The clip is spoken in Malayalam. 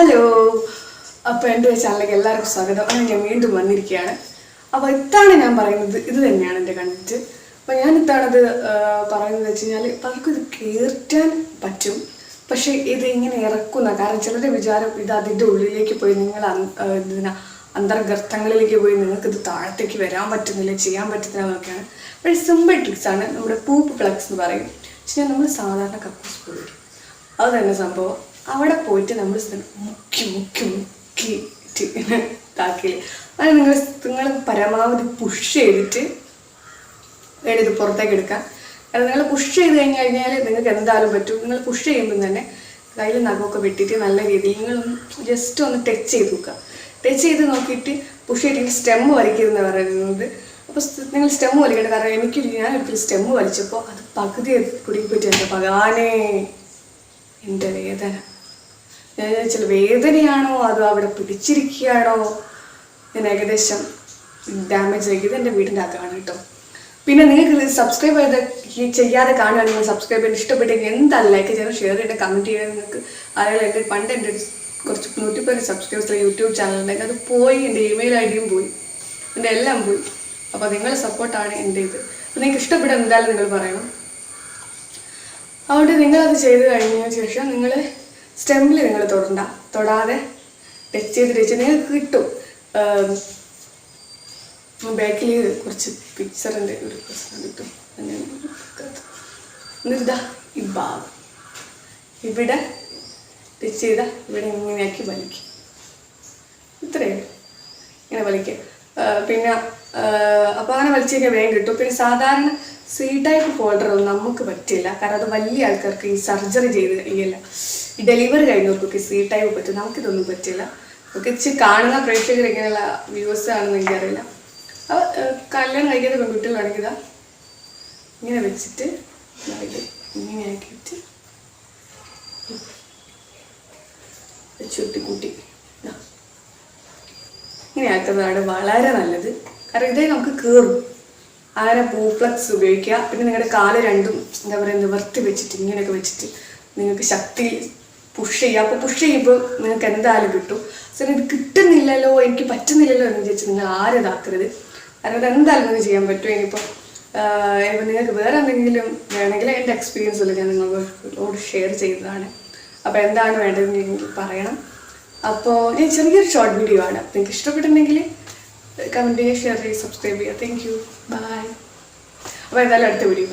അപ്പോൾ എന്റെ ചാനലിലേക്ക് എല്ലാവർക്കും സ്വാഗതം. അങ്ങനെ ഞാൻ വീണ്ടും വന്നിരിക്കുകയാണ്. അപ്പോൾ ഇത്താണ് ഞാൻ പറയുന്നത്. ഇത് തന്നെയാണ് എന്റെ കണ്ടിട്ട് അപ്പോൾ ഞാൻ ഇത്താണത് പറയുന്നത് വെച്ച് കഴിഞ്ഞാൽ പലർക്കും ഇത് കേറ്റാൻ പറ്റും. പക്ഷേ ഇത് ഇങ്ങനെ ഇറക്കുന്ന കാരണം ചിലരുടെ വിചാരം ഇത് അതിന്റെ ഉള്ളിലേക്ക് പോയി നിങ്ങൾ ആ, അന്തർഗർത്തങ്ങളിലേക്ക് പോയി നിങ്ങൾക്ക് ഇത് താഴത്തേക്ക് വരാൻ പറ്റുന്നില്ല ചെയ്യാൻ പറ്റുന്നില്ല എന്നൊക്കെയാണ്. പക്ഷേ സിമ്പിൾ ട്രിക്സ് ആണ്. നമ്മുടെ പൂപ്പ് ഫ്ലക്സ് എന്ന് പറയും. പക്ഷേ നമ്മൾ സാധാരണ കക്കൂസ് പോയി അത് തന്നെ സംഭവം. അവിടെ പോയിട്ട് നമ്മൾ മുക്കി മുക്കി മുക്കി ഇതാക്കിയില്ലേ അത് നിങ്ങൾ നിങ്ങൾ പരമാവധി പുഷ് ചെയ്തിട്ട് വേണം ഇത് പുറത്തേക്ക് എടുക്കാൻ. കാരണം നിങ്ങൾ പുഷ് ചെയ്ത് കഴിഞ്ഞ് കഴിഞ്ഞാൽ നിങ്ങൾക്ക് എന്തായാലും പറ്റും. നിങ്ങൾ പുഷ് ചെയ്യുമ്പോൾ തന്നെ കയ്യിൽ നഖമൊക്കെ വെട്ടിയിട്ട് നല്ല രീതിയിൽ നിങ്ങളൊന്ന് ജസ്റ്റ് ഒന്ന് ടച്ച് ചെയ്ത് നോക്കുക. ടച്ച് ചെയ്ത് നോക്കിയിട്ട് പുഷ് ചെയ്തിട്ട് സ്റ്റെം വലിക്കരുതെന്ന് പറയുന്നത്. അപ്പോൾ നിങ്ങൾ സ്റ്റെം വലിക്കേണ്ട. കാരണം എനിക്ക് ഞാൻ ഒരിക്കലും സ്റ്റെം വലിച്ചപ്പോൾ അത് പകുതി കുടുങ്ങിപ്പോയിട്ട് എന്റെ പകാനേ എന്റെ വേദന. ഞാൻ ചില വേദനയാണോ? അതോ അവിടെ പിടിച്ചിരിക്കുകയാണോ? ഞാൻ ഏകദേശം ഡാമേജ് ആക്കിയത് എന്റെ വീടിന്റെ അകത്താണ് കേട്ടോ. പിന്നെ നിങ്ങൾക്ക് സബ്സ്ക്രൈബ് ചെയ്ത് ചെയ്യാതെ കാണുകയാണെങ്കിൽ സബ്സ്ക്രൈബ് ചെയ്ത് ഇഷ്ടപ്പെട്ടെങ്കിൽ എന്താ ലൈക്ക് ചെയ്യണം ഷെയർ ചെയ്യണം കമന്റ് ചെയ്യണം നിങ്ങൾക്ക് ആരെങ്കിലും പണ്ട് എന്റെ കുറച്ച് നൂറ്റിപ്പേര് സബ്സ്ക്രൈബേഴ്സ് യൂട്യൂബ് ചാനൽ ഉണ്ടെങ്കിൽ അത് പോയി. എന്റെ ഇമെയിൽ ഐ ഡിയും പോയി. എന്റെ എല്ലാം പോയി. അപ്പോൾ നിങ്ങളുടെ സപ്പോർട്ടാണ് എന്റെ ഇത്. അപ്പോൾ നിങ്ങൾക്ക് ഇഷ്ടപ്പെട്ട എന്തായാലും നിങ്ങൾ പറയണം. അതുകൊണ്ട് നിങ്ങളത് ചെയ്ത് കഴിഞ്ഞതിന് ശേഷം നിങ്ങൾ സ്റ്റെമ്മിൽ നിങ്ങൾ തൊടണ്ട. തൊടാതെ ടച്ച് ചെയ്ത് ടച്ച് നിങ്ങൾക്ക് കിട്ടും. ബാക്കിൽ കുറച്ച് പിക്ചറിന്റെ ഒരു പ്രശ്നം കിട്ടും. എന്നിട്ടാ ഈ ഭാഗം. ഇവിടെ ടച്ച് ചെയ്ത ഇവിടെ ഇങ്ങനെയാക്കി വലിക്കും. ഇത്രയും ഇങ്ങനെ വലിക്കുക. പിന്നെ അപ്പോൾ അങ്ങനെ വലിച്ചു കഴിഞ്ഞാൽ വേഗം കിട്ടും. പിന്നെ സാധാരണ സി ടൈപ്പ് ഫോൾഡർ ഒന്നും നമുക്ക് പറ്റില്ല. കാരണം അത് വലിയ ആൾക്കാർക്ക് ഈ സർജറി ചെയ്ത് കഴിയില്ല. ഈ ഡെലിവറി കഴിഞ്ഞവർക്കൊക്കെ സി ടൈപ്പ് പറ്റും. നമുക്കിതൊന്നും പറ്റില്ല. ഒക്കെ ഇച്ചിരി കാണുന്ന പ്രേക്ഷകർ ഇങ്ങനെയുള്ള വ്യൂസ് ആണെന്ന് എനിക്കറിയില്ല. അപ്പോൾ കല്യാണം കഴിക്കാത്ത പെൺകുട്ടികളാണെങ്കിൽ ഇതാ. ഇങ്ങനെ വെച്ചിട്ട് ചുട്ടിക്കൂട്ടി ഇങ്ങനെ ആക്കിയിട്ട് ചുട്ടി കൂട്ടി ഇതാ. ഇങ്ങനെ ആക്കുന്നതാണ് വളരെ നല്ലത്. ഇതേ നമുക്ക് കയറും അങ്ങനെ പൂപ്ലക്സ് ഉപയോഗിക്കുക. പിന്നെ നിങ്ങളുടെ കാൽ രണ്ടും എന്താ പറയുക നിവർത്തി വെച്ചിട്ട് ഇങ്ങനെയൊക്കെ വെച്ചിട്ട് നിങ്ങൾക്ക് ശക്തി പുഷ് ചെയ്യുക. അപ്പോൾ പുഷ് ചെയ്യുമ്പോൾ നിങ്ങൾക്ക് എന്തായാലും കിട്ടും. സാർ ഇത് കിട്ടുന്നില്ലല്ലോ എനിക്ക് പറ്റുന്നില്ലല്ലോ എന്ന് വിചാരിച്ച് നിങ്ങൾ ആരും ഇതാക്കരുത്. കാരണം എന്തായാലും നിങ്ങൾക്ക് ചെയ്യാൻ പറ്റും. ഇനിയിപ്പോൾ ഇനിയിപ്പോൾ നിങ്ങൾക്ക് വേറെ എന്തെങ്കിലും വേണമെങ്കിൽ എന്റെ എക്സ്പീരിയൻസ് അല്ല ഞാൻ നിങ്ങളോട് ഷെയർ ചെയ്തതാണ്. അപ്പോൾ എന്താണ് വേണ്ടതെന്ന് എനിക്ക് പറയണം. അപ്പോൾ ഞാൻ ചെറിയൊരു ഷോർട്ട് വീഡിയോ ആണ്. അപ്പോൾ നിങ്ങൾക്ക് ഇഷ്ടപ്പെട്ടിട്ടുണ്ടെങ്കിൽ കമന്റ് ചെയ്യുക ഷെയർ ചെയ്യുക സബ്സ്ക്രൈബ് ചെയ്യുക. താങ്ക് യു ബൈ അപ്പോൾ എന്തായാലും അടുത്ത വീഡിയോ